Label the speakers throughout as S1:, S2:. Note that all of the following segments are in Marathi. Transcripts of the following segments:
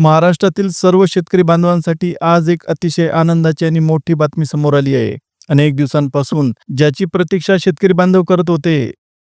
S1: महाराष्ट्रातील सर्व शेतकरी बांधवांसाठी आज एक अतिशय आनंदाची आणि मोठी बातमी समोर आली आहे. अनेक दिवसांपासून ज्याची प्रतीक्षा शेतकरी बांधव करत होते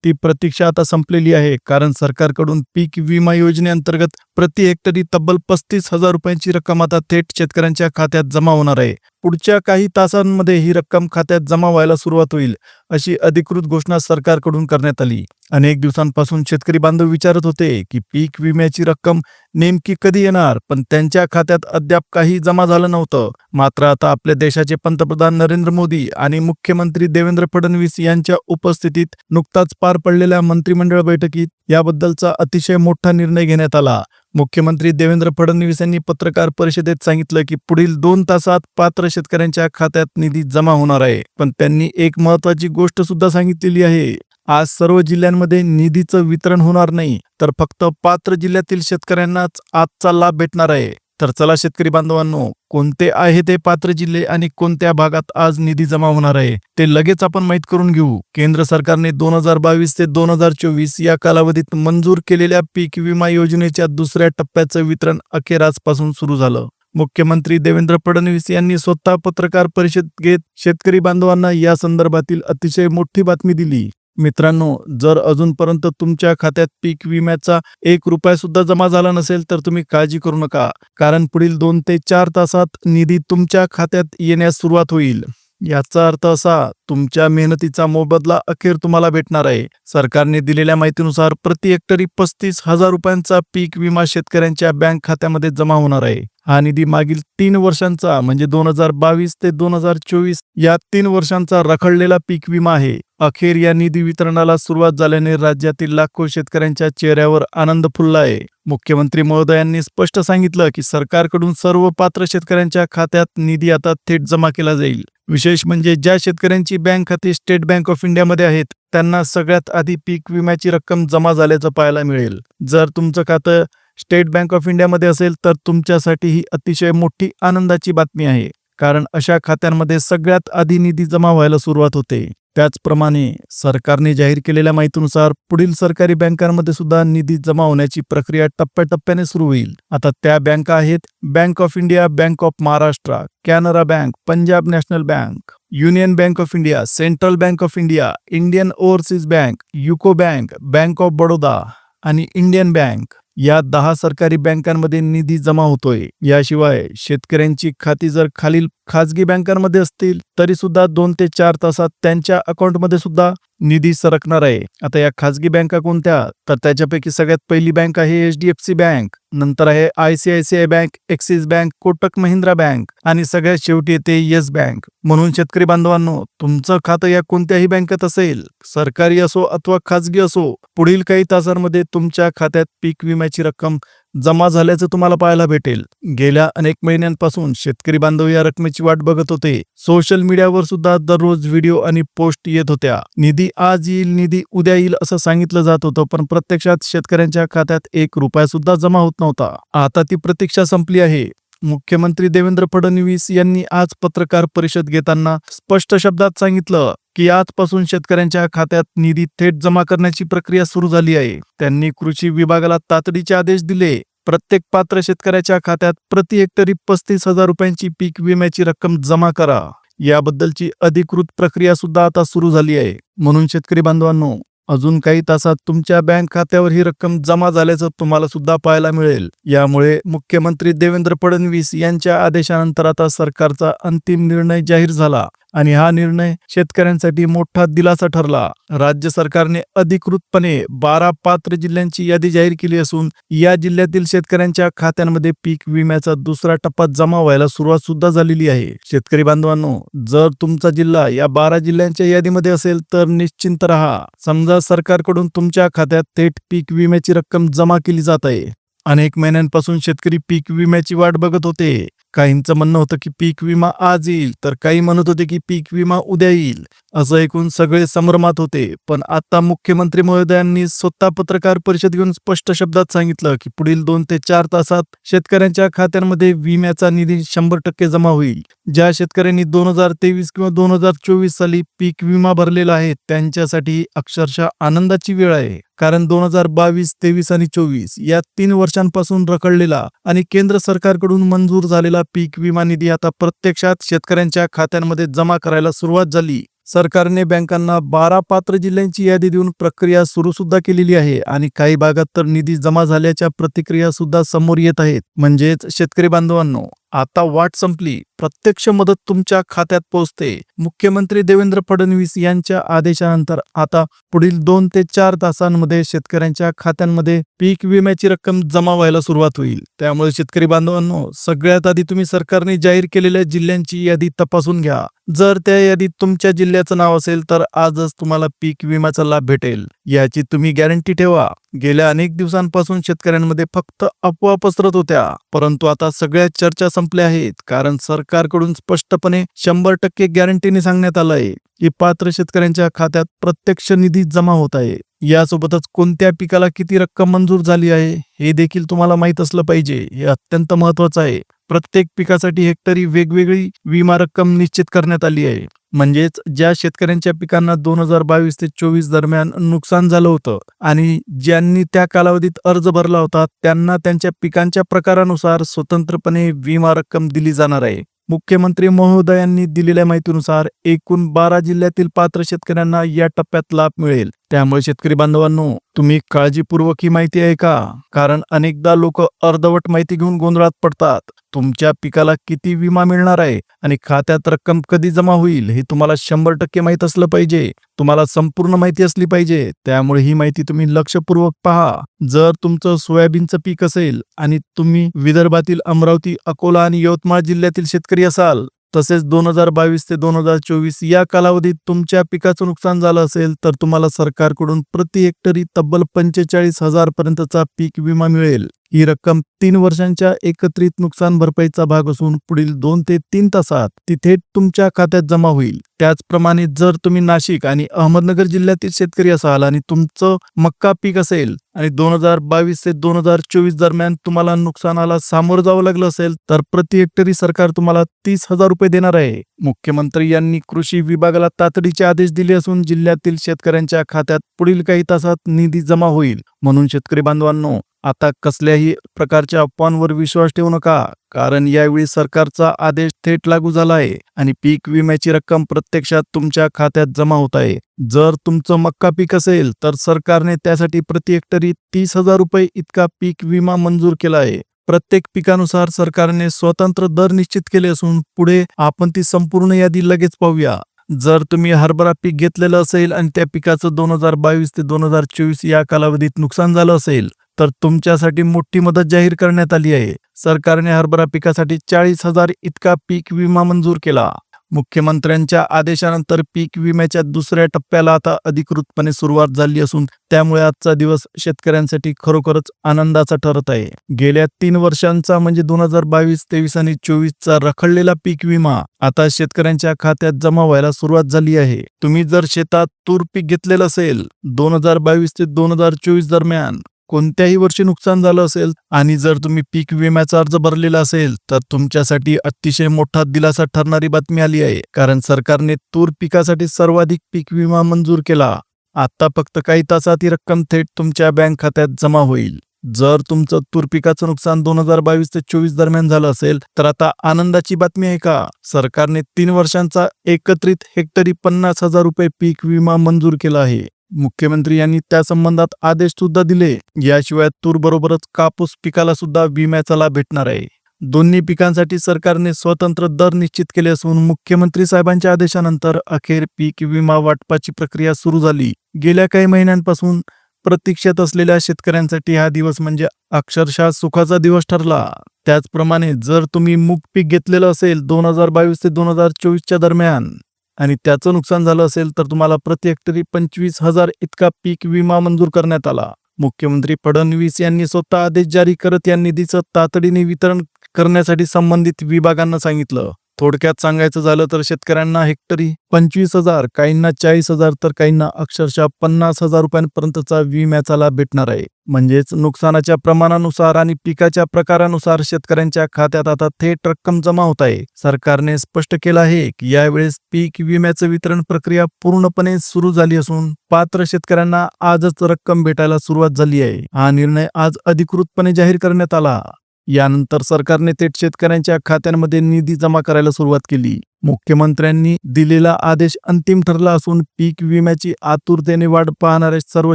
S1: ती प्रतीक्षा आता संपलेली आहे. कारण सरकारकडून पीक विमा योजनेअंतर्गत प्रति हेक्टरी तब्बल पस्तीस हजार रुपयांची रक्कम आता थेट शेतकऱ्यांच्या खात्यात जमा होणार आहे. पुढच्या काही तासांमध्ये ही रक्कम खात्यात जमा व्हायला सुरुवात होईल अशी अधिकृत घोषणा सरकारकडून करण्यात आली. अनेक दिवसांपासून शेतकरी बांधव विचारत होते की पीक विम्याची रक्कम नेमकी कधी येणार पण त्यांच्या खात्यात अद्याप काही जमा झालं नव्हतं. मात्र आता आपल्या देशाचे पंतप्रधान नरेंद्र मोदी आणि मुख्यमंत्री देवेंद्र फडणवीस यांच्या उपस्थितीत नुकताच पार पडलेल्या मंत्रिमंडळ बैठकीत याबद्दलचा अतिशय मोठा निर्णय घेण्यात आला. मुख्यमंत्री देवेंद्र फडणवीस यांनी पत्रकार परिषदेत सांगितलं की पुढील दोन तासात पात्र शेतकऱ्यांच्या खात्यात निधी जमा होणार आहे. पण त्यांनी एक महत्वाची गोष्ट सुद्धा सांगितलेली आहे. आज सर्व जिल्ह्यांमध्ये निधीचं वितरण होणार नाही तर फक्त पात्र जिल्ह्यातील शेतकऱ्यांनाच आजचा लाभ भेटणार आहे. तर चला शेतकरी बांधवांनो कोणते आहे ते पात्र जिल्हे आणि कोणत्या भागात आज निधी जमा होणार आहे ते लगेच आपण माहीत करून घेऊ. केंद्र सरकारने दोन हजार बावीस ते दोन हजार चोवीस या कालावधीत मंजूर केलेल्या पीक विमा योजनेच्या दुसऱ्या टप्प्याचं वितरण अखेर आजपासून सुरू झालं. मुख्यमंत्री देवेंद्र फडणवीस यांनी स्वतः पत्रकार परिषद घेत शेतकरी बांधवांना या संदर्भातील अतिशय मोठी बातमी दिली. मित्रांनो जर अजूनपर्यंत तुमच्या खात्यात पीक विम्याचा एक रुपया सुद्धा जमा झाला नसेल तर तुम्ही काळजी करू नका. कारण पुढील दोन ते चार तासात निधी तुमच्या खात्यात येण्यास सुरुवात होईल. याचा अर्थ असा तुमच्या मेहनतीचा मोबदला अखेर तुम्हाला भेटणार आहे. सरकारने दिलेल्या माहितीनुसार प्रति हेक्टरी पस्तीस हजार रुपयांचा पीक विमा शेतकऱ्यांच्या बँक खात्यामध्ये जमा होणार आहे. हा निधी मागील तीन वर्षांचा म्हणजे दोन हजार बावीस ते दोन हजार चोवीस या तीन वर्षांचा रखडलेला पीक विमा आहे. अखेर या निधी वितरणाला सुरुवात झाल्याने राज्यातील लाखो शेतकऱ्यांच्या चेहऱ्यावर आनंद फुलला आहे. मुख्यमंत्री महोदयांनी स्पष्ट सांगितलं की सरकारकडून सर्व पात्र शेतकऱ्यांच्या खात्यात निधी आता थेट जमा केला जाईल. विशेष म्हणजे ज्या शेतकऱ्यांची बँक खाती स्टेट बँक ऑफ इंडियामध्ये आहेत त्यांना सगळ्यात आधी पीक विम्याची रक्कम जमा झाल्याचं पाहायला मिळेल. जर तुमचं खातं स्टेट बँक ऑफ इंडियामध्ये असेल तर तुमच्यासाठी ही अतिशय मोठी आनंदाची बातमी आहे. कारण अशा खात्यांमध्ये सगळ्यात आधी निधी जमा व्हायला सुरुवात होते. त्याचप्रमाणे सरकारने जाहीर केलेल्या माहितीनुसार पुढील सरकारी बँकांमध्ये सुद्धा निधी जमा होण्याची प्रक्रिया टप्प्याटप्प्याने सुरू होईल. आता त्या बँका आहेत bank of India bank of Maharashtra Canara bank Punjab national bank union bank of India central bank of India Indian overseas bank UCO bank bank of Baroda आणि इंडियन बँक. या दहा सरकारी बँकांमध्ये निधी जमा होतोय. याशिवाय शेतकऱ्यांची खाती जर खालील खाजगी बँकांमध्ये असतील तरी सुद्धा दोन ते चार तासात त्यांच्या अकाउंटमध्ये सुद्धा निधी सरकणार आहे. आता या खाजगी बँका कोणत्या? तर त्याच्यापैकी सगळ्यात पहिली बँक आहे H D F C bank. नंतर आहे I C I C I bank Axis bank Kotak Mahindra bank आणि सगळ्यात शेवटी येते येस बँक. म्हणून शेतकरी बांधवांनो तुमचं खातं या कोणत्याही बँकेत असेल सरकारी असो अथवा खाजगी असो पुढील काही तासांमध्ये तुमच्या खात्यात पीक विम्याची रक्कम जमा झाल्याचं तुम्हाला पाहायला भेटेल. गेल्या अनेक महिन्यांपासून शेतकरी बांधव या रकमेची वाट बघत होते. सोशल मीडियावर सुद्धा दररोज व्हिडिओ आणि पोस्ट येत होत्या. निधी आज येईल निधी उद्या येईल असं सांगितलं जात होतं पण प्रत्यक्षात शेतकऱ्यांच्या खात्यात एक रुपया सुद्धा जमा होत नव्हता. आता ती प्रतीक्षा संपली आहे. मुख्यमंत्री देवेंद्र फडणवीस यांनी आज पत्रकार परिषद घेताना स्पष्ट शब्दात सांगितलं की आजपासून शेतकऱ्यांच्या खात्यात निधी थेट जमा करण्याची प्रक्रिया सुरू झाली आहे. त्यांनी कृषी विभागाला तातडीचे आदेश दिले. प्रत्येक पात्र शेतकऱ्याच्या खात्यात प्रति हेक्टरी पस्तीस हजार रुपयांची पीक विम्याची रक्कम जमा करा. याबद्दलची अधिकृत प्रक्रिया सुद्धा आता सुरू झाली आहे. म्हणून शेतकरी बांधवांनो अजून काही तासात तुमच्या बँक खात्यावर ही रक्कम जमा झाल्याचं तुम्हाला सुद्धा पाहायला मिळेल. यामुळे मुख्यमंत्री देवेंद्र फडणवीस यांच्या आदेशानंतर आता सरकारचा अंतिम निर्णय जाहीर झाला. आणि हा निर्णय शेतकऱ्यांसाठी मोठा दिलासा ठरला. राज्य सरकारने अधिकृतपणे बारा पात्र जिल्ह्यांची यादी जाहीर केली असून या जिल्ह्यातील शेतकऱ्यांच्या खात्यांमध्ये पीक विम्याचा दुसरा टप्पा जमा व्हायला सुरुवात सुद्धा झालेली आहे. शेतकरी बांधवांनो जर तुमचा जिल्हा या बारा जिल्ह्यांच्या यादीमध्ये असेल तर निश्चिंत राहा. समजा सरकारकडून तुमच्या खात्यात थेट पीक विम्याची रक्कम जमा केली जात आहे. अनेक महिन्यांपासून शेतकरी पीक विम्याची वाट बघत होते. काहींचं म्हणणं होतं की पीक विमा आज येईल तर काही म्हणत होते की पीक विमा उद्या येईल असं ऐकून सगळे संभ्रमात होते. पण आता मुख्यमंत्री महोदयांनी स्वतः पत्रकार परिषद घेऊन स्पष्ट शब्दात सांगितलं की पुढील दोन ते चार तासात शेतकऱ्यांच्या खात्यांमध्ये विम्याचा निधी शंभर टक्के जमा होईल. ज्या शेतकऱ्यांनी दोन हजार तेवीस किंवा दोन हजार चोवीस साली पीक विमा भरलेला आहे त्यांच्यासाठी अक्षरशः आनंदाची वेळ आहे. कारण दोन हजार बावीस तेवीस आणि चोवीस या तीन वर्षांपासून रखडलेला आणि केंद्र सरकारकडून मंजूर झालेला पीक विमा निधी आता प्रत्यक्षात शेतकऱ्यांच्या खात्यांमध्ये जमा करायला सुरुवात झाली. सरकारने बँकांना बारा पात्र जिल्ह्यांची यादी देऊन प्रक्रिया सुरू सुद्धा केलेली आहे आणि काही भागात तर निधी जमा झाल्याच्या प्रतिक्रिया सुद्धा समोर येत आहेत. म्हणजेच शेतकरी बांधवांनो आता वाट संपली. प्रत्यक्ष मदत तुमच्या खात्यात पोहोचते. मुख्यमंत्री देवेंद्र फडणवीस यांच्या आदेशानंतर आता पुढील दोन ते चार तासांमध्ये शेतकऱ्यांच्या खात्यांमध्ये पीक विम्याची रक्कम जमा व्हायला सुरुवात होईल. त्यामुळे शेतकरी बांधवांनो सगळ्यात आधी तुम्ही सरकारने जाहीर केलेल्या जिल्ह्यांची यादी तपासून घ्या. जर त्या यादीत तुमच्या जिल्ह्याचं नाव असेल तर आजच तुम्हाला पीक विम्याचा लाभ भेटेल. याची तुम्ही गॅरंटी ठेवा. गेल्या अनेक दिवसांपासून शेतकऱ्यांमध्ये फक्त अफवा पसरत होत्या. परंतु आता सगळ्या चर्चा संपल्या आहेत कारण सरकारकडून स्पष्टपणे शंभर टक्के गॅरंटीने सांगण्यात आलंय की पात्र शेतकऱ्यांच्या खात्यात प्रत्यक्ष निधी जमा होत आहे. यासोबतच कोणत्या पिकाला किती रक्कम मंजूर झाली आहे हे देखील तुम्हाला माहीत असलं पाहिजे हे अत्यंत महत्वाचं आहे. प्रत्येक पिकासाठी हेक्टरी वेगवेगळी विमा रक्कम निश्चित करण्यात आली आहे. म्हणजेच ज्या शेतकऱ्यांच्या पिकांना दोन हजार बावीस ते चोवीस दरम्यान नुकसान झालं होतं आणि ज्यांनी त्या कालावधीत अर्ज भरला होता त्यांना त्यांच्या पिकांच्या प्रकारानुसार स्वतंत्रपणे विमा रक्कम दिली जाणार आहे. मुख्यमंत्री महोदयांनी दिलेल्या माहितीनुसार एकूण बारा जिल्ह्यातील पात्र शेतकऱ्यांना या टप्प्यात लाभ मिळेल. त्यामुळे शेतकरी बांधवांनो तुम्ही काळजीपूर्वक ही माहिती आहे का कारण अनेकदा लोक अर्धवट माहिती घेऊन गोंधळात पडतात. तुमच्या पिकाला किती विमा मिळणार आहे आणि खात्यात रक्कम कधी जमा होईल हे तुम्हाला शंभर टक्के माहीत असलं पाहिजे. तुम्हाला संपूर्ण माहिती असली पाहिजे. त्यामुळे ही माहिती तुम्ही लक्षपूर्वक पहा. जर तुमचं सोयाबीनचं पीक असेल आणि तुम्ही विदर्भातील अमरावती अकोला आणि यवतमाळ जिल्ह्यातील शेतकरी असाल तसेच दोन हजार बावीस ते दोन हजार चोवीस या कालावधीत तुमच्या पिकाचं नुकसान झालं असेल तर तुम्हाला सरकारकडून प्रति हेक्टरी तब्बल पंचेचाळीस हजार पर्यंतचा पीक विमा मिळेल. ही रक्कम तीन वर्षांच्या एकत्रित नुकसान भरपाईचा भाग असून पुढील दोन ते तीन तासात ती थेट तुमच्या खात्यात जमा होईल. त्याचप्रमाणे जर तुम्ही नाशिक आणि अहमदनगर जिल्ह्यातील शेतकरी असाल आणि तुमचं मक्का पीक असेल आणि दोन हजार बावीस ते दोन हजार चोवीस दरम्यान तुम्हाला नुकसानाला सामोरं जावं लागलं असेल तर प्रति हेक्टरी सरकार तुम्हाला तीस हजार रुपये देणार आहे. मुख्यमंत्री यांनी कृषी विभागाला तातडीचे आदेश दिले असून जिल्ह्यातील शेतकऱ्यांच्या खात्यात पुढील काही तासात निधी जमा होईल. म्हणून शेतकरी बांधवांनो आता कसल्याही प्रकारच्या अफवांवर विश्वास ठेवू नका कारण यावेळी सरकारचा आदेश थेट लागू झाला आहे आणि पीक विम्याची रक्कम प्रत्यक्षात तुमच्या खात्यात जमा होत आहे. जर तुमचं मक्का पीक असेल तर सरकारने त्यासाठी प्रति हेक्टरी तीस हजार रुपये इतका पीक विमा मंजूर केला आहे. प्रत्येक पिकानुसार सरकारने स्वतंत्र दर निश्चित केले असून पुढे आपण ती संपूर्ण यादी लगेच पाहूया. जर तुम्ही हरभरा पीक घेतलेलं असेल आणि त्या पिकाचं दोन हजार बावीस ते दोन हजार चोवीस या कालावधीत नुकसान झालं असेल तर तुमच्यासाठी मोठी मदत जाहीर करण्यात आली आहे. सरकारने हरभरा पिकासाठी चाळीस हजार इतका पीक विमा मंजूर केला. मुख्यमंत्र्यांच्या आदेशानंतर पीक विम्याच्या दुसऱ्या टप्प्याला आता अधिकृतपणे सुरुवात झाली असून त्यामुळे आजचा दिवस शेतकऱ्यांसाठी खरोखरच आनंदाचा ठरत आहे. गेल्या तीन वर्षांचा म्हणजे दोन हजार बावीस तेवीस आणि चोवीसचा रखडलेला पीक विमा आता शेतकऱ्यांच्या खात्यात जमा व्हायला सुरुवात झाली आहे. तुम्ही जर शेतात तूर पीक घेतलेलं असेल दोन हजार बावीस ते दोन हजार चोवीस दरम्यान कोणत्याही वर्षी नुकसान झालं असेल आणि जर तुम्ही पीक विम्याचा अर्ज भरलेला असेल तर तुमच्यासाठी अतिशय मोठा दिलासा ठरणारी बातमी आली आहे. कारण सरकारने तूर पिकासाठी सर्वाधिक पीक विमा मंजूर केला. आता फक्त काही तासात ही रक्कम थेट तुमच्या बँक खात्यात जमा होईल. जर तुमचं तूर पिकाचं नुकसान दोन हजार बावीस ते चोवीस दरम्यान झालं असेल तर आता आनंदाची बातमी आहे का? सरकारने तीन वर्षांचा एकत्रित हेक्टरी पन्नास हजार रुपये पीक विमा मंजूर केला आहे. मुख्यमंत्री यांनी त्या संबंधात आदेश सुद्धा दिले. याशिवाय तूर बरोबरच कापूस पिकाला सुद्धा विम्याचा लाभ भेटणार आहे. दोन्ही पिकांसाठी सरकारने स्वतंत्र दर निश्चित केले असून मुख्यमंत्री साहेबांच्या आदेशानंतर अखेर पीक विमा वाटपाची प्रक्रिया सुरू झाली. गेल्या काही महिन्यांपासून प्रतीक्षेत असलेल्या शेतकऱ्यांसाठी हा दिवस म्हणजे अक्षरशः सुखाचा दिवस ठरला. त्याचप्रमाणे जर तुम्ही मूग पीक घेतलेलं असेल दोन हजार बावीस ते दोन हजार चोवीसच्या दरम्यान आणि त्याचं नुकसान झालं असेल तर तुम्हाला प्रति हेक्टरी पंचवीस हजार इतका पीक विमा मंजूर करण्यात आला. मुख्यमंत्री फडणवीस यांनी स्वतः आदेश जारी करत या निधीचं तातडीने वितरण करण्यासाठी संबंधित विभागांना सांगितलं. थोडक्यात सांगायचं झालं तर शेतकऱ्यांना हेक्टरी पंचवीस हजार काहींना चाळीस हजार तर काहींना अक्षरशः पन्नास हजार रुपयांपर्यंतचा विम्याचा लाभ भेटणार आहे. म्हणजेच नुकसानाच्या प्रमाणानुसार आणि पिकाच्या प्रकारानुसार शेतकऱ्यांच्या खात्यात आता थेट रक्कम जमा होत आहे. सरकारने स्पष्ट केलं आहे की यावेळेस पीक विम्याचं वितरण प्रक्रिया पूर्णपणे सुरू झाली असून पात्र शेतकऱ्यांना आजच रक्कम भेटायला सुरुवात झाली आहे. हा निर्णय आज अधिकृतपणे जाहीर करण्यात आला. यानंतर सरकारने थेट शेतकऱ्यांच्या खात्यांमध्ये निधी जमा करायला सुरुवात केली. मुख्यमंत्र्यांनी दिलेला आदेश अंतिम ठरला असून पीक विम्याची आतुरतेने वाट पाहणाऱ्या सर्व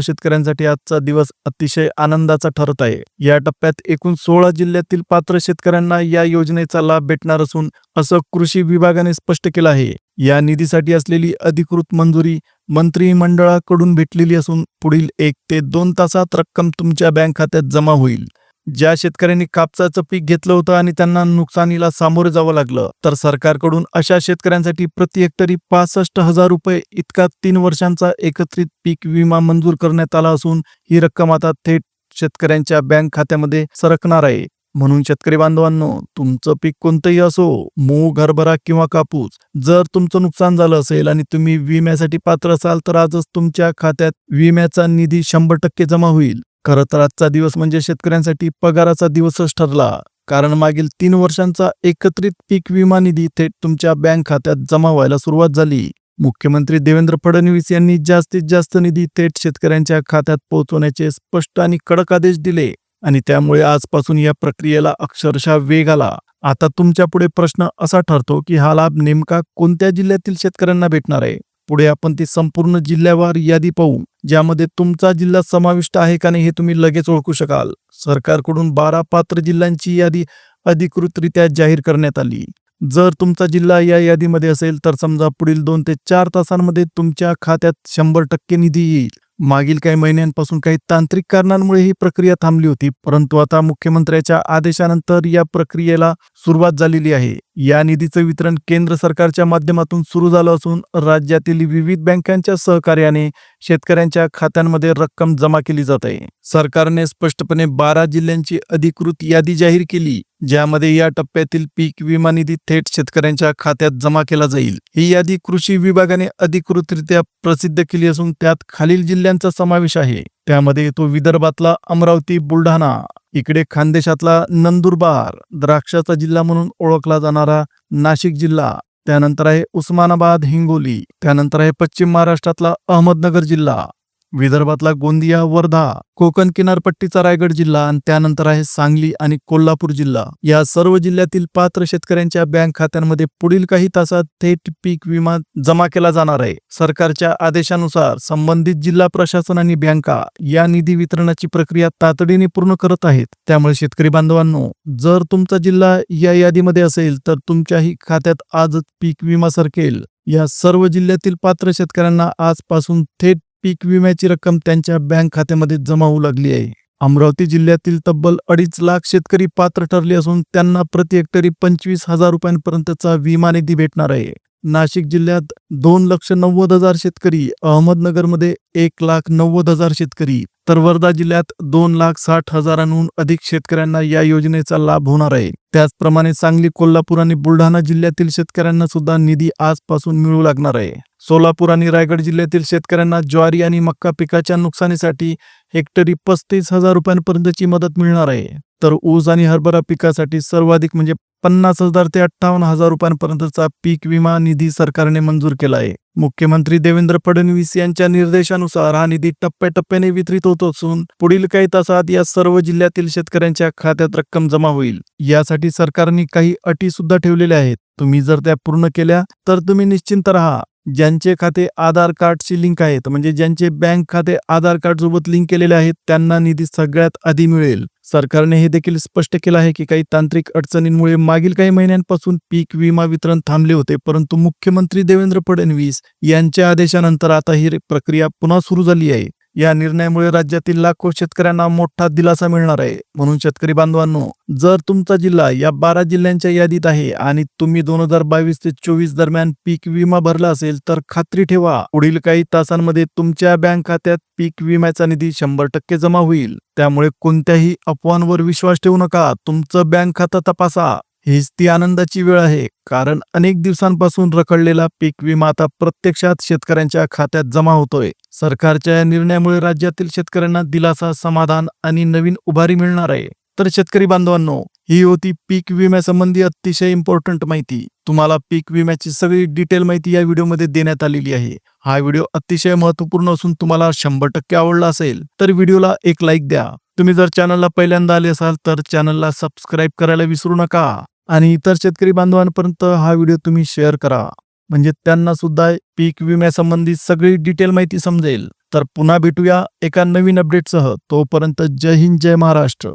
S1: शेतकऱ्यांसाठी आजचा दिवस अतिशय आनंदाचा ठरत आहे. या टप्प्यात एकूण सोळा जिल्ह्यातील पात्र शेतकऱ्यांना या योजनेचा लाभ भेटणार असून असं कृषी विभागाने स्पष्ट केलं आहे. या निधीसाठी असलेली अधिकृत मंजुरी मंत्रिमंडळाकडून भेटलेली असून पुढील एक ते दोन तासात रक्कम तुमच्या बँक खात्यात जमा होईल. ज्या शेतकऱ्यांनी कापसाचं पीक घेतलं होतं आणि त्यांना नुकसानीला सामोरं जावं लागलं तर सरकारकडून अशा शेतकऱ्यांसाठी प्रति हेक्टरी पासष्ट हजार रुपये इतका तीन वर्षांचा एकत्रित पीक विमा मंजूर करण्यात आला असून ही रक्कम आता थेट शेतकऱ्यांच्या बँक खात्यामध्ये सरकणार आहे. म्हणून शेतकरी बांधवांनो तुमचं पीक कोणतंही असो मूग हरभरा किंवा कापूस जर तुमचं नुकसान झालं असेल आणि तुम्ही विम्यासाठी पात्र असाल तर आजच तुमच्या खात्यात विम्याचा निधी शंभर टक्के जमा होईल. खरं तर आजचा दिवस म्हणजे शेतकऱ्यांसाठी पगाराचा दिवसच ठरला. कारण मागील तीन वर्षांचा एकत्रित पीक विमा निधी थेट तुमच्या बँक खात्यात जमा व्हायला सुरुवात झाली. मुख्यमंत्री देवेंद्र फडणवीस यांनी जास्तीत जास्त निधी थेट शेतकऱ्यांच्या खात्यात पोहोचवण्याचे स्पष्ट आणि कडक आदेश दिले आणि त्यामुळे आजपासून या प्रक्रियेला अक्षरशः वेग आला. आता तुमच्यापुढे प्रश्न असा ठरतो की हा लाभ नेमका कोणत्या जिल्ह्यातील शेतकऱ्यांना भेटणार आहे? पुढे आपण ती संपूर्ण जिल्ह्यावार यादी पाहू ज्यामध्ये तुमचा जिल्हा समाविष्ट आहे का नाही हे तुम्ही लगेच ओळखू शकाल. सरकारकडून बारा पात्र जिल्ह्यांची यादी अधिकृतरित्या जाहीर करण्यात आली. जर तुमचा जिल्हा या यादीमध्ये असेल तर समजा पुढील दोन ते चार तासांमध्ये तुमच्या खात्यात शंभर टक्के निधी येईल. मागील काही महिन्यांपासून काही तांत्रिक कारणांमुळे ही प्रक्रिया थांबली होती परंतु आता मुख्यमंत्र्याच्या आदेशानंतर या प्रक्रियेला सुरुवात झालेली आहे. या निधीचं वितरण केंद्र सरकारच्या माध्यमातून सुरू झालं असून राज्यातील विविध बँकांच्या सहकार्याने शेतकऱ्यांच्या खात्यांमध्ये रक्कम जमा केली जात आहे. सरकारने स्पष्टपणे बारा जिल्ह्यांची अधिकृत यादी जाहीर केली. ज्यामध्ये या टप्प्यातील पीक विमा निधी थेट शेतकऱ्यांच्या खात्यात जमा केला जाईल. ही यादी कृषी विभागाने अधिकृतरित्या प्रसिद्ध केली असून त्यात खालील जिल्ह्यांचा समावेश आहे. त्यामध्ये तो विदर्भातला अमरावती बुलढाणा इकडे खानदेशातला नंदुरबार द्राक्षाचा जिल्हा म्हणून ओळखला जाणारा नाशिक जिल्हा त्यानंतर आहे उस्मानाबाद हिंगोली त्यानंतर आहे पश्चिम महाराष्ट्रातला अहमदनगर जिल्हा. विदर्भातला गोंदिया वर्धा कोकण किनारपट्टीचा रायगड जिल्हा आणि त्यानंतर आहे सांगली आणि कोल्हापूर जिल्हा. या सर्व जिल्ह्यातील पात्र शेतकऱ्यांच्या बँक खात्यांमध्ये पुढील काही तासात थेट पीक विमा जमा केला जाणार आहे. सरकारच्या आदेशानुसार संबंधित जिल्हा प्रशासन आणि बँका या निधी वितरणाची प्रक्रिया तातडीने पूर्ण करत आहेत. त्यामुळे शेतकरी बांधवांनो जर तुमचा जिल्हा या यादीमध्ये असेल तर तुमच्याही खात्यात आजच पीक विमा सरकेल. या सर्व जिल्ह्यातील पात्र शेतकऱ्यांना आजपासून थेट पीक विम्याची रक्कम त्यांच्या बँक खात्यामध्ये जमा होऊ लागली आहे. अमरावती जिल्ह्यातील तब्बल अडीच लाख शेतकरी पात्र ठरले असून त्यांना प्रति हेक्टरी पंचवीस हजार रुपयांपर्यंतचा विमा निधी भेटणार आहे. नाशिक जिल्ह्यात दोन लक्ष नव्वद हजार शेतकरी अहमदनगरमध्ये एक लाख नव्वद हजार शेतकरी तर वर्धा जिल्ह्यात दोन लाख साठ हजारांहून अधिक शेतकऱ्यांना या योजनेचा लाभ होणार आहे. त्याचप्रमाणे सांगली कोल्हापूर आणि बुलढाणा जिल्ह्यातील शेतकऱ्यांना सुद्धा निधी आजपासून मिळू लागणार आहे. सोलापूर आणि रायगड जिल्ह्यातील शेतकऱ्यांना ज्वारी आणि मक्का पिकाच्या नुकसानीसाठी हेक्टरी पस्तीस हजार रुपयांपर्यंतची मदत मिळणार आहे. तर ऊस आणि हरभरा पिकासाठी सर्वाधिक म्हणजे पन्नास हजार ते अठ्ठावन्न हजार रुपयांपर्यंतचा पीक विमा निधी सरकारने मंजूर केला आहे. मुख्यमंत्री देवेंद्र फडणवीस यांच्या निर्देशानुसार हा निधी टप्प्याटप्प्याने वितरित होत असून पुढील काही तासात या सर्व जिल्ह्यातील शेतकऱ्यांच्या खात्यात रक्कम जमा होईल. यासाठी सरकारने काही अटी सुद्धा ठेवलेल्या आहेत. तुम्ही जर त्या पूर्ण केल्या तर तुम्ही निश्चिंत राहा. ज्यांचे खाते आधार कार्डशी लिंक आहेत म्हणजे ज्यांचे बँक खाते आधार कार्ड सोबत लिंक केलेले आहेत त्यांना निधी सगळ्यात आधी मिळेल. सरकारने हे देखील स्पष्ट केलं आहे की काही तांत्रिक अडचणींमुळे मागील काही महिन्यांपासून पीक विमा वितरण थांबले होते परंतु मुख्यमंत्री देवेंद्र फडणवीस यांच्या आदेशानंतर आता ही प्रक्रिया पुन्हा सुरू झाली आहे. या निर्णयामुळे राज्यातील लाखो शेतकऱ्यांना मोठा दिलासा मिळणार आहे. म्हणून शेतकरी बांधवांनो जर तुमचा जिल्हा या बारा जिल्ह्यांच्या यादीत आहे आणि तुम्ही दोन हजार बावीस ते चोवीस दरम्यान पीक विमा भरला असेल तर खात्री ठेवा. पुढील काही तासांमध्ये तुमच्या बँक खात्यात पीक विम्याचा निधी शंभर टक्के जमा होईल. त्यामुळे कोणत्याही अफवांवर विश्वास ठेवू नका. तुमचं बँक खातं तपासा. हीच ती आनंदाची वेळ आहे. कारण अनेक दिवसांपासून रखडलेला पीक विमा आता प्रत्यक्षात शेतकऱ्यांच्या खात्यात जमा होतोय. सरकारच्या या निर्णयामुळे राज्यातील शेतकऱ्यांना दिलासा समाधान आणि नवीन उभारी मिळणार आहे. तर शेतकरी बांधवांनो ही होती पीक विम्यासंबंधी अतिशय इम्पॉर्टंट माहिती. तुम्हाला पीक विम्याची सगळी डिटेल माहिती या व्हिडिओमध्ये देण्यात आलेली आहे. हा व्हिडिओ अतिशय महत्त्वपूर्ण असून तुम्हाला शंभर टक्के आवडला असेल तर व्हिडिओला एक लाईक द्या. तुम्ही जर चॅनलला पहिल्यांदा आले असाल तर चॅनलला सबस्क्राईब करायला विसरू नका. आणि इतर शेतकरी बांधवांपर्यंत हा व्हिडिओ तुम्ही शेअर करा. म्हणजे त्यांना सुद्धा पीक विम्यासंबंधी सगळी डिटेल माहिती समजेल. तर पुन्हा भेटूया एका नवीन अपडेटसह. तोपर्यंत जय हिंद जय महाराष्ट्र.